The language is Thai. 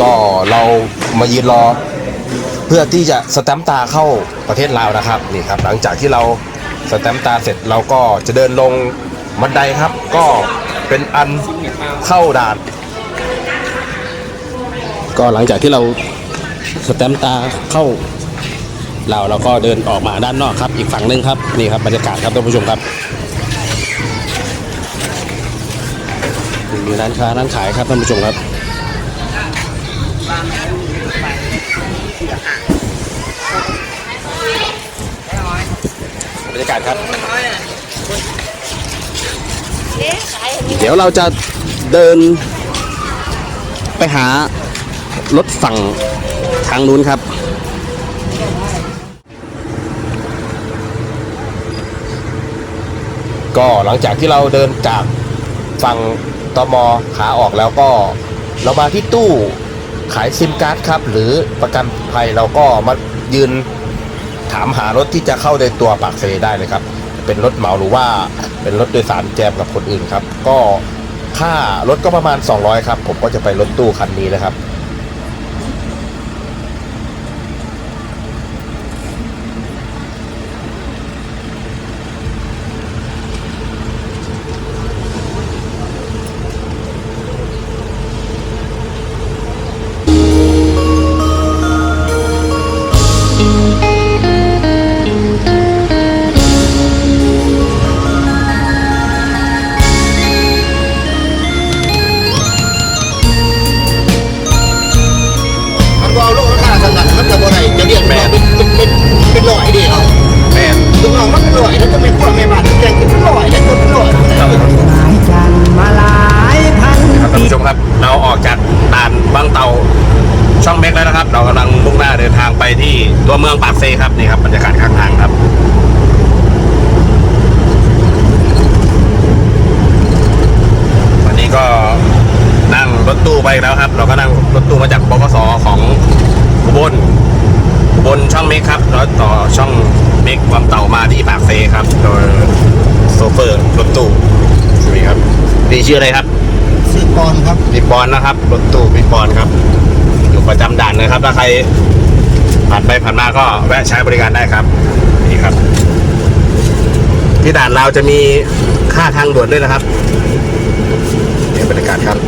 ก็เรามายืนรอ เพื่อที่จะสแตมป์ตาเข้าประเทศลาวนะครับนี่ครับ หลังจากที่เราสแตมป์ตาเสร็จเราก็จะเดินลงบันไดครับ ก็เป็นอันเข้าด่าน ก็หลังจากที่เราสแตมป์ตาเข้าเราวเราก็เดินออกมาด้านนอกครับ อีกฝั่งหนึงครับนี่ครับบรรยากาศครับท่านผู้ชมครับมีร้านค้าร้านขายครับท่านผู้ชมครับ บรรยากาศครับเดี๋ยวเราจะเดินไปหารถฝั่งทางนู้นครับ ก็หลังจากที่เราเดินจากฝั่งตมขาออกแล้วก็เรามาที่ตู้ ขายซิมการ์ดครับ หรือประกันภัยเราก็มายืนถามหารถที่จะเข้าในตัวปากเซได้เลยครับ เป็นรถเหมาหรือว่าเป็นรถโดยสารแจมกับคนอื่นครับ ก็ค่ารถก็ประมาณ 200 ครับ ผมก็จะไปรถตู้คันนี้นะครับ ครับ เราออกจากด่านบางเตาช่องเม็กแล้วนะครับ เรากำลังมุ่งหน้าเดินทางไปที่ตัวเมืองปากเซครับนี่ครับบรรยากาศข้างทางครับวันนี้ก็นั่งรถตู้ไปแล้วครับ เราก็นั่งรถตู้มาจากบกสของอุบลอุบลช่องเม็กครับแล้วต่อช่องเม็กความเต่ามาที่ปากเซครับโดยโซเฟอร์รถตู้ใช่ไหมครับนี่ชื่ออะไรครับ สี่ปอนครับพี่ปอนนะครับรถตู้พี่ปอนครับ อยู่ประจำด่านนะครับ ถ้าใครผ่านไปผ่านมาก็แวะใช้บริการได้ครับนี่ครับ ที่ด่านเราจะมีค่าทางด่วนด้วยนะครับนี่บรรยากาศครับ